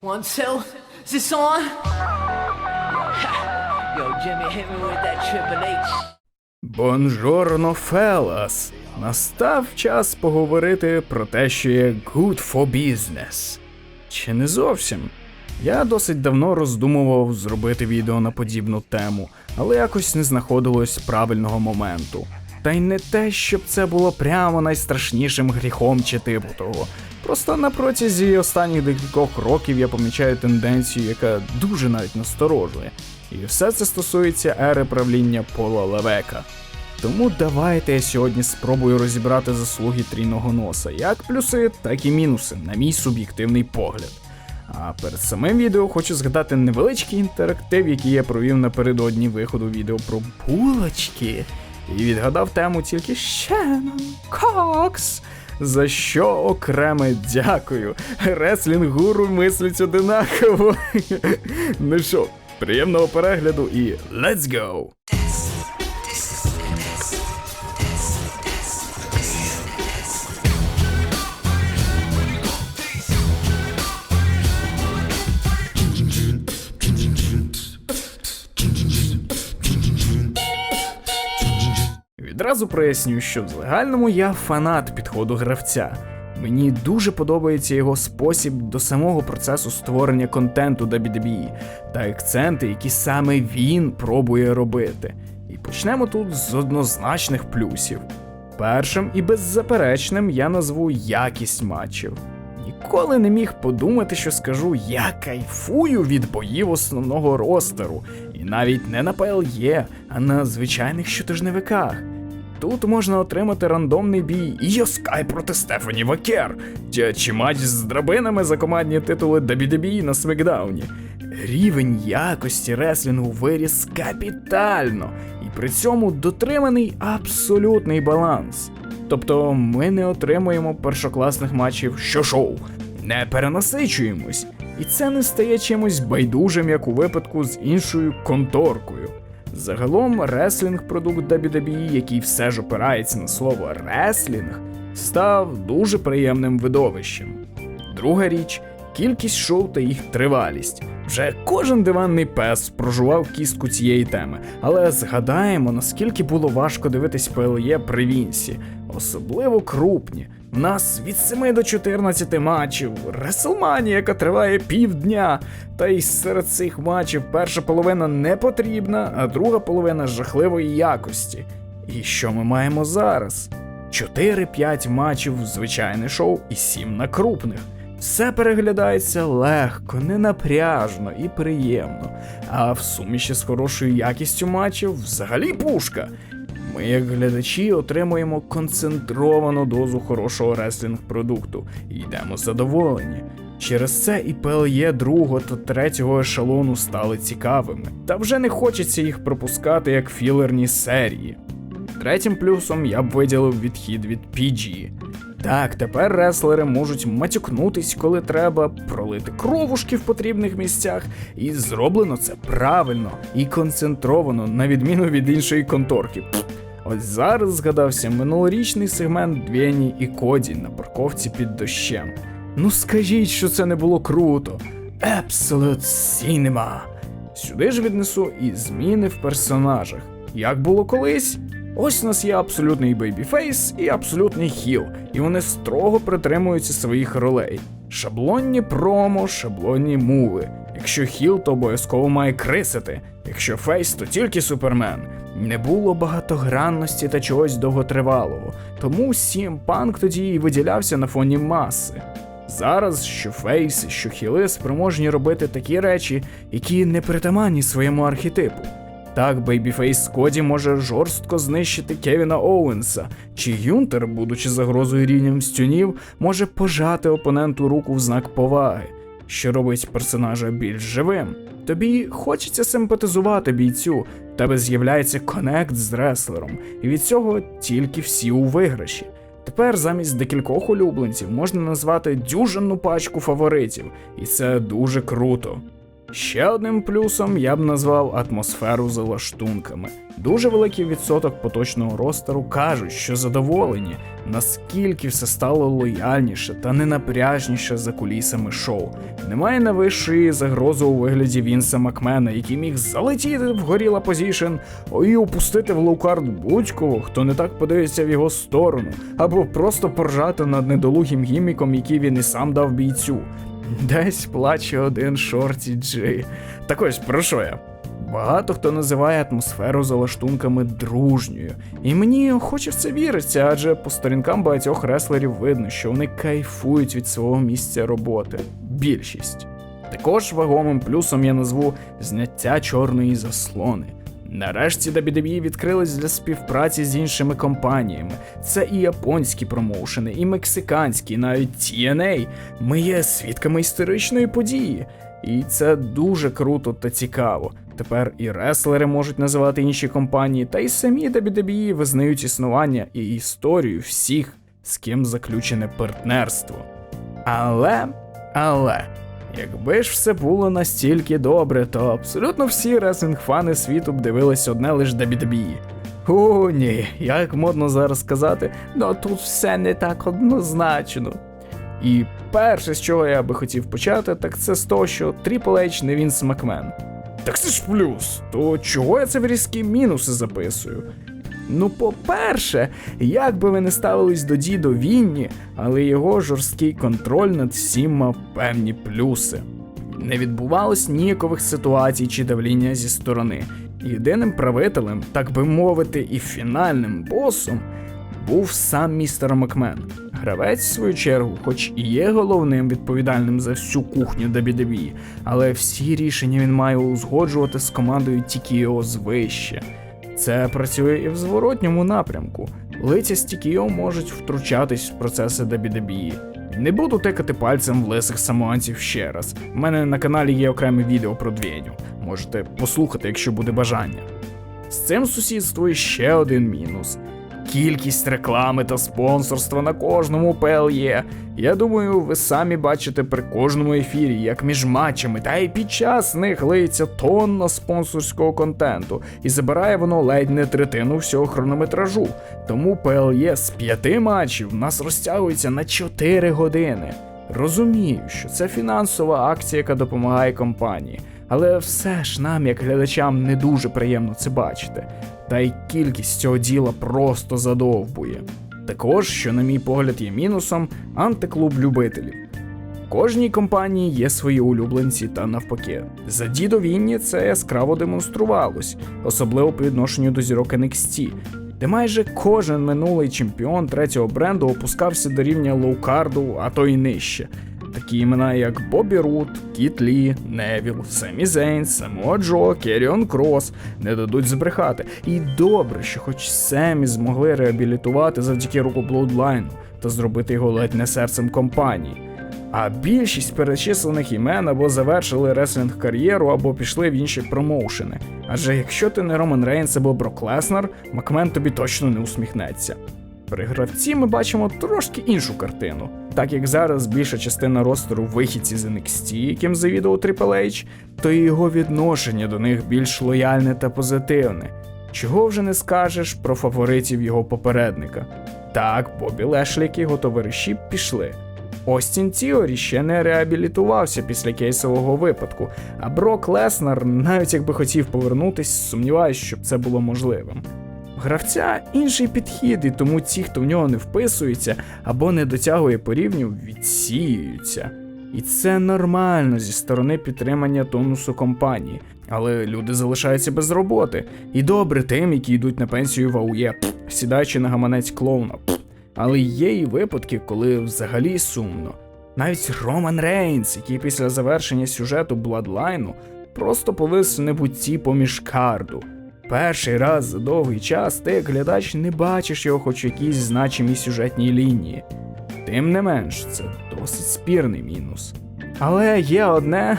One, two, is this on? Yo, Jimmy, hit me with that Triple H. Бонжорно, фелас! Настав час поговорити про те, що є good for business. Чи не зовсім? Я досить давно роздумував зробити відео на подібну тему, але якось не знаходилось правильного моменту. Та й не те, щоб це було прямо найстрашнішим гріхом чи типу того. Просто на протязі останніх декількох років я помічаю тенденцію, яка дуже навіть насторожує. І все це стосується ери правління Пола Левека. Тому давайте я сьогодні спробую розібрати заслуги трійного носа, як плюси, так і мінуси, на мій суб'єктивний погляд. А перед самим відео хочу згадати невеличкий інтерактив, який я провів напередодні виходу відео про булочки. І відгадав тему тільки Шеннон Кокс. За що окреме дякую. Реслінгуру мислить одинаково. ну що, приємного перегляду і let's go! Відразу проясню, що в загальному я фанат підходу гравця. Мені дуже подобається його спосіб до самого процесу створення контенту WWE та акценти, які саме він пробує робити. І почнемо тут з однозначних плюсів. Першим і беззаперечним я назву якість матчів. Ніколи не міг подумати, що скажу, я кайфую від боїв основного ростеру, і навіть не на PLE, а на звичайних щотижневиках. Тут можна отримати рандомний бій Йоскай проти Стефані Вакер, чи, матч з драбинами за командні титули WWE на Смакдауні. Рівень якості реслінгу виріс капітально, і при цьому дотриманий абсолютний баланс. Тобто ми не отримуємо першокласних матчів що-шоу, не перенасичуємось, і це не стає чимось байдужим, як у випадку з іншою конторкою. Загалом, реслінг продукт WWE, який все ж опирається на слово реслінг, став дуже приємним видовищем. Друга річ кількість шоу та їх тривалість. Вже кожен диванний пес прожував кістку цієї теми, але згадаємо, наскільки було важко дивитись PLE при Вінсі, особливо крупні. Нас від 7 до 14 матчів, Реселманія, яка триває півдня. Та й серед цих матчів перша половина не потрібна, а друга половина жахливої якості. І що ми маємо зараз? 4-5 матчів в звичайне шоу і 7 на крупних. Все переглядається легко, ненапряжно і приємно. А в суміші з хорошою якістю матчів взагалі пушка. Ми, як глядачі, отримуємо концентровану дозу хорошого реслінг продукту і йдемо задоволені. Через це і PLE другого та третього ешелону стали цікавими, та вже не хочеться їх пропускати як філерні серії. Третім плюсом я б виділив відхід від PG. Так, тепер реслери можуть матюкнутись, коли треба, пролити кровушки в потрібних місцях, і зроблено це правильно і концентровано, на відміну від іншої конторки. Ось зараз згадався минулорічний сегмент Двєні і Коді на парковці під дощем. Ну скажіть, що це не було круто. Absolute Cinema. Сюди ж віднесу і зміни в персонажах. Як було колись? Ось у нас є абсолютний бейбіфейс і абсолютний хіл, і вони строго притримуються своїх ролей. Шаблонні промо, шаблонні муви. Якщо хіл, то обов'язково має крисити. Якщо фейс, то тільки супермен. Не було багатогранності та чогось довготривалого, тому Сім Панк тоді і виділявся на фоні маси. Зараз що фейс, що хіли спроможні робити такі речі, які не притаманні своєму архетипу. Так, бейбіфейс Коді може жорстко знищити Кевіна Оуенса, чи Юнтер, будучи загрозою рівнем стюнів, може пожати опоненту руку в знак поваги, що робить персонажа більш живим. Тобі хочеться симпатизувати бійцю, тебе з'являється конект з реслером, і від цього тільки всі у виграші. Тепер замість декількох улюбленців можна назвати дюжинну пачку фаворитів, і це дуже круто. Ще одним плюсом я б назвав атмосферу за лаштунками. Дуже великий відсоток поточного ростеру кажуть, що задоволені, наскільки все стало лояльніше та ненапряжніше за кулісами шоу. Немає найвищої загрози у вигляді Вінса Макмена, який міг залетіти в горіла позішн і опустити в лоукард будь-кого, хто не так подивиться в його сторону, або просто поржати над недолугим гіміком, який він і сам дав бійцю. Десь плаче один шорті Джей. Так ось про що я? Багато хто називає атмосферу за лаштунками дружньою, і мені охоче в це віриться, адже по сторінкам багатьох реслерів видно, що вони кайфують від свого місця роботи. Більшість. Також вагомим плюсом я назву зняття чорної заслони. Нарешті WWE відкрились для співпраці з іншими компаніями. Це і японські промоушени, і мексиканські, і навіть TNA. Ми є свідками історичної події. І це дуже круто та цікаво. Тепер і реслери можуть називати інші компанії, та й самі WWE визнають існування і історію всіх, з ким заключене партнерство. Але, але, якби ж все було настільки добре, то абсолютно всі реслінг-фани світу б дивились одне лише WWE. О, ні, як модно зараз сказати, ну тут все не так однозначно. І перше, з чого я би хотів почати, так це з того, що Triple H не Вінс Макмен. Так це ж плюс. То чого я це в різкі мінуси записую? Ну, по-перше, як би ви не ставились до дідо Вінні, але його жорсткий контроль над всім мав певні плюси. Не відбувалось ніякових ситуацій чи давління зі сторони. Єдиним правителем, так би мовити, і фінальним босом був сам містер Макмен. Гравець, в свою чергу, хоч і є головним відповідальним за всю кухню WWE, але всі рішення він має узгоджувати з командою TKO звище. Це працює і в зворотньому напрямку. Лиця з TKO можуть втручатись в процеси дебідебії. Не буду тикати пальцем в лисих самоанців ще раз. У мене на каналі є окреме відео про двєню. Можете послухати, якщо буде бажання. З цим сусідствує ще один мінус. Кількість реклами та спонсорства на кожному PLE. Я думаю, ви самі бачите при кожному ефірі, як між матчами, та й під час них лиється тонна спонсорського контенту, і забирає воно ледь не третину всього хронометражу. Тому PLE з п'яти матчів в нас розтягується на 4 години. Розумію, що це фінансова акція, яка допомагає компанії, але все ж нам, як глядачам, не дуже приємно це бачити. Та й кількість цього діла просто задовбує. Також, що, на мій погляд, є мінусом, антиклуб любителів. Кожній компанії є свої улюбленці та навпаки. За дідо Вінні це яскраво демонструвалось, особливо по відношенню до зірок NXT, де майже кожен минулий чемпіон третього бренду опускався до рівня лоукарду, а то й нижче. Такі імена, як Бобі Рут, Кіт Лі, Невіл, Семі Зейн, Самуа Джо, Керіон Крос не дадуть збрехати. І добре, що хоч Семі змогли реабілітувати завдяки руку Bloodline та зробити його ледь не серцем компанії. А більшість перечислених імен або завершили реслінг кар'єру, або пішли в інші промоушени. Адже якщо ти не Роман Рейнс або Брок Леснер, Макмен тобі точно не усміхнеться. При гравці ми бачимо трошки іншу картину, так як зараз більша частина ростеру вихідці з NXT, яким завідував Triple H, то і його відношення до них більш лояльне та позитивне. Чого вже не скажеш про фаворитів його попередника. Так, Бобі Лешлік і його товариші пішли. Остін Тіорі ще не реабілітувався після кейсового випадку, а Брок Леснер, навіть якби хотів повернутись, сумніваюсь, щоб це було можливим. Гравця інший підхід, і тому ті, хто в нього не вписується або не дотягує по рівню, відсіюються. І це нормально зі сторони підтримання тонусу компанії, але люди залишаються без роботи. І добре тим, які йдуть на пенсію в АУЄ, сідаючи на гаманець клоуна. пф. Але є і випадки, коли взагалі сумно. Навіть Роман Рейнс, який після завершення сюжету Бладлайну просто повис в небутті поміж карду. Перший раз за довгий час ти, глядач, не бачиш його хоч в якійсь значимій сюжетній лінії. Тим не менш, це досить спірний мінус. Але є одне,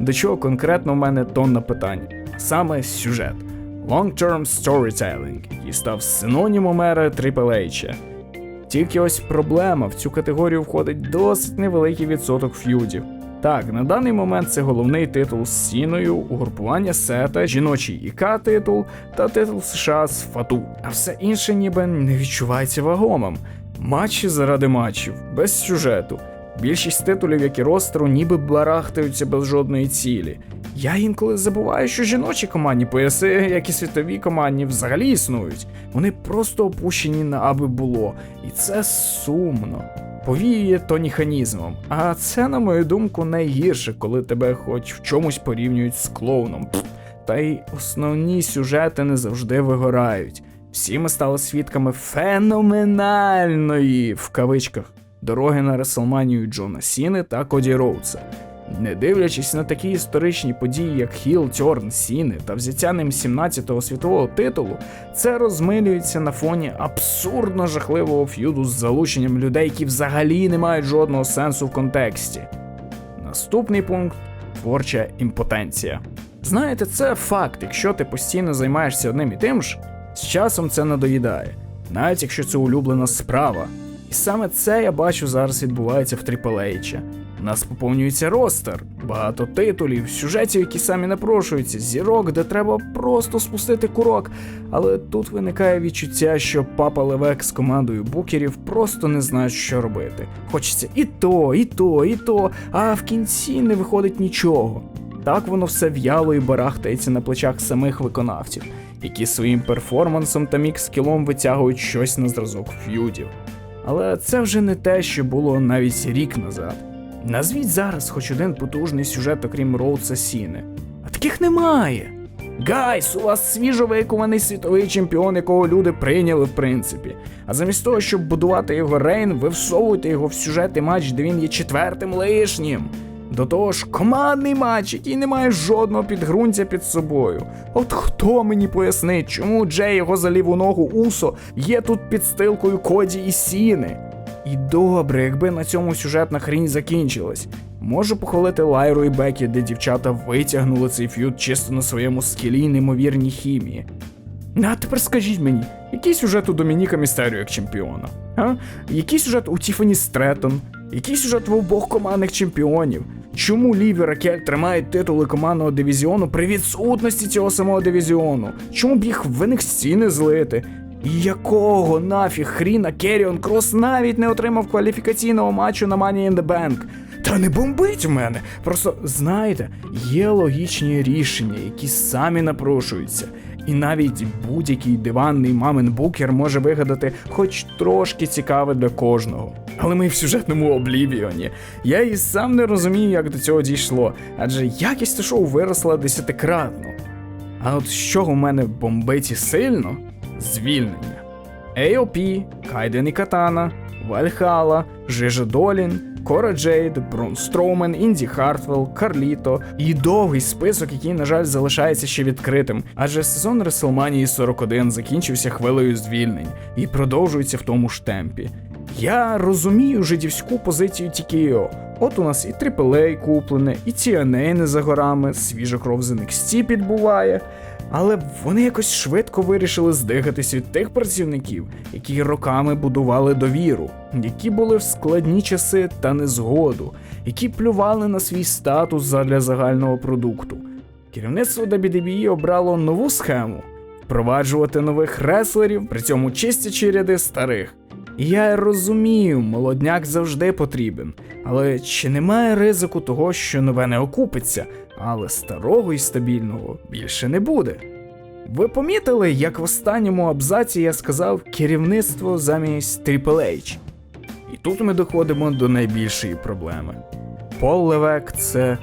до чого конкретно в мене тонна питань, а саме сюжет. Long-term storytelling, який став синонімом ери Triple H. Тільки ось проблема, в цю категорію входить досить невеликий відсоток ф'юдів. Так, на даний момент це головний титул з Сіною, угрупування Сета, жіночий ІК титул та титул США з Фату. А все інше ніби не відчувається вагомим. Матчі заради матчів, без сюжету. Більшість титулів, як і ростеру, ніби барахтаються без жодної цілі. Я інколи забуваю, що жіночі командні пояси, як і світові командні, взагалі існують. Вони просто опущені на аби було. І це сумно. Повіює тоніханізмом. А це, на мою думку, найгірше, коли тебе хоч в чомусь порівнюють з клоуном. Та й основні сюжети не завжди вигорають. Всі ми стали свідками феноменальної в кавичках дороги на Реселманію Джона Сіни та Коді Роудса. Не дивлячись на такі історичні події, як Хіл, Тьорн, Сіни та взяття ним 17-го світового титулу, це розмилюється на фоні абсурдно жахливого ф'юду з залученням людей, які взагалі не мають жодного сенсу в контексті. Наступний пункт творча імпотенція. Знаєте, це факт, якщо ти постійно займаєшся одним і тим ж, з часом це надоїдає, навіть якщо це улюблена справа. І саме це я бачу зараз відбувається в H. Нас поповнюється ростер, багато титулів, сюжетів, які самі напрошуються, зірок, де треба просто спустити курок. Але тут виникає відчуття, що папа Левек з командою букерів просто не знають, що робити. Хочеться і то, і то, і то, а в кінці не виходить нічого. Так воно все в'яло і барахтається на плечах самих виконавців, які своїм перформансом та мікс-скілом витягують щось на зразок ф'юдів. Але це вже не те, що було навіть рік назад. Назвіть зараз хоч один потужний сюжет, окрім Роудса Сіни. А таких немає. Гайс, у вас свіжо викований світовий чемпіон, якого люди прийняли в принципі. А замість того, щоб будувати його рейн, ви всовуєте його в сюжетний матч, де він є четвертим лишнім. До того ж, командний матч, який не має жодного підґрунтя під собою. От хто мені пояснить, чому Джей його за ліву ногу Усо є тут підстилкою Коді і Сіни? І добре, якби на цьому сюжетна хрінь закінчилась. Можу похвалити Лайру і Бекі, де дівчата витягнули цей ф'юд чисто на своєму скілі неймовірній хімії. Ну, А тепер скажіть мені, який сюжет у Домініка Містеріо як чемпіона? А? Який сюжет у Тіфані Стретон? Який сюжет в обох командних чемпіонів? Чому Ліві Ракель тримають титули командного дивізіону при відсутності цього самого дивізіону? Чому б їх в NXT не злити? Якого нафіг хріна Керіон Крос навіть не отримав кваліфікаційного матчу на Money in the Bank? Та не бомбить в мене. Просто знаєте, є логічні рішення, які самі напрошуються. І навіть будь-який диванний мамин букер може вигадати хоч трошки цікаве для кожного. Але ми в сюжетному облівіоні. Я і сам не розумію, як до цього дійшло, адже якість шоу виросла десятикратно. А от з чого в мене бомбить і сильно? Звільнення. AOP, Кайден і Катана, Вальхала, Жижа Долін, Кора Джейд, Брун Строумен, Інді Хартвелл, Карліто і довгий список, який, на жаль, залишається ще відкритим, адже сезон WrestleMania 41 закінчився хвилею звільнень і продовжується в тому ж темпі. Я розумію жидівську позицію TKO. От у нас і AAA куплене, і TNA не за горами, свіжа кров з NXT підбуває. Але вони якось швидко вирішили здихатись від тих працівників, які роками будували довіру, які були в складні часи та незгоду, які плювали на свій статус задля загального продукту. Керівництво WWE обрало нову схему впроваджувати нових реслерів, при цьому чистячи ряди старих. І я розумію, молодняк завжди потрібен, але чи немає ризику того, що нове не окупиться, але старого і стабільного більше не буде? Ви помітили, як в останньому абзаці я сказав керівництво замість Triple H? І тут ми доходимо до найбільшої проблеми. Пол Левек це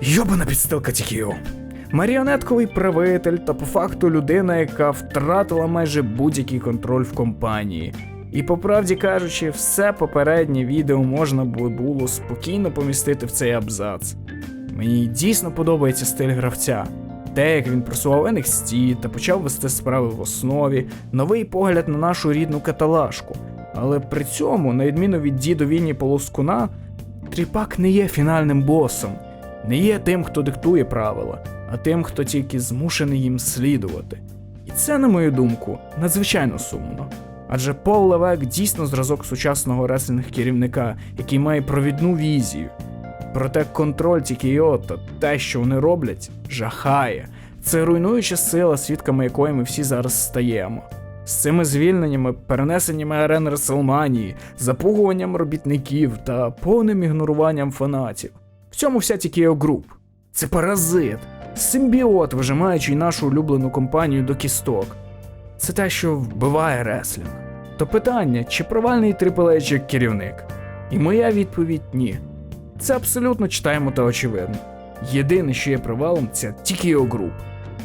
йобана підстилка TKO. Маріонетковий правитель та по факту людина, яка втратила майже будь-який контроль в компанії. І по правді кажучи, все попереднє відео можна було спокійно помістити в цей абзац. Мені дійсно подобається стиль гравця. Те, як він просував NXT та почав вести справи в основі, новий погляд на нашу рідну каталажку. Але при цьому, на відміну від діду Вінні Полоскуна, Тріпак не є фінальним босом, не є тим, хто диктує правила, а тим, хто тільки змушений їм слідувати. І це, на мою думку, надзвичайно сумно. Адже Пол Левек дійсно зразок сучасного реслінг керівника, який має провідну візію. Проте контроль та те, що вони роблять, жахає. Це руйнуюча сила, свідками якої ми всі зараз стаємо. З цими звільненнями, перенесеннями арен Реселманії, запугуванням робітників та повним ігноруванням фанатів. В цьому вся TKO Group. Це паразит, симбіот, вижимаючий нашу улюблену компанію до кісток. Це те, що вбиває реслінг. То питання, чи провальний як керівник? І моя відповідь ні. Це абсолютно читаємо та очевидно. Єдине, що є провалом, це TKO Group.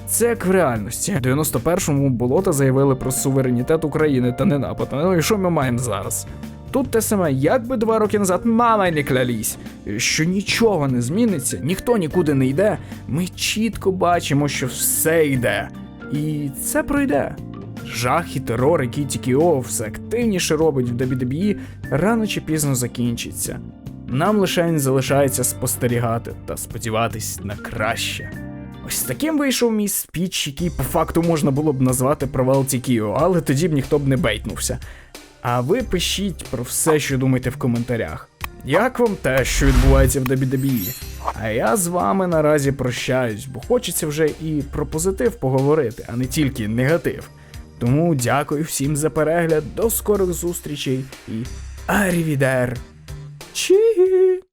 Це як в реальності. В 91-му болота заявили про суверенітет України та не напад. Ну і що ми маємо зараз? Тут те саме, як би два роки назад мама не клялись, що нічого не зміниться, ніхто нікуди не йде. Ми чітко бачимо, що все йде. І це пройде. Жах і терор, який TKO все активніше робить в WWE, рано чи пізно закінчиться. Нам лише залишається спостерігати та сподіватись на краще. Ось таким вийшов мій спіч, який по факту можна було б назвати провал TKO, але тоді б ніхто б не бейтнувся. А ви пишіть про все, що думаєте в коментарях. Як вам те, що відбувається в WWE? А я з вами наразі прощаюсь, бо хочеться вже і про позитив поговорити, а не тільки негатив. Тому дякую всім за перегляд, до скорих зустрічей і арівідер. 去。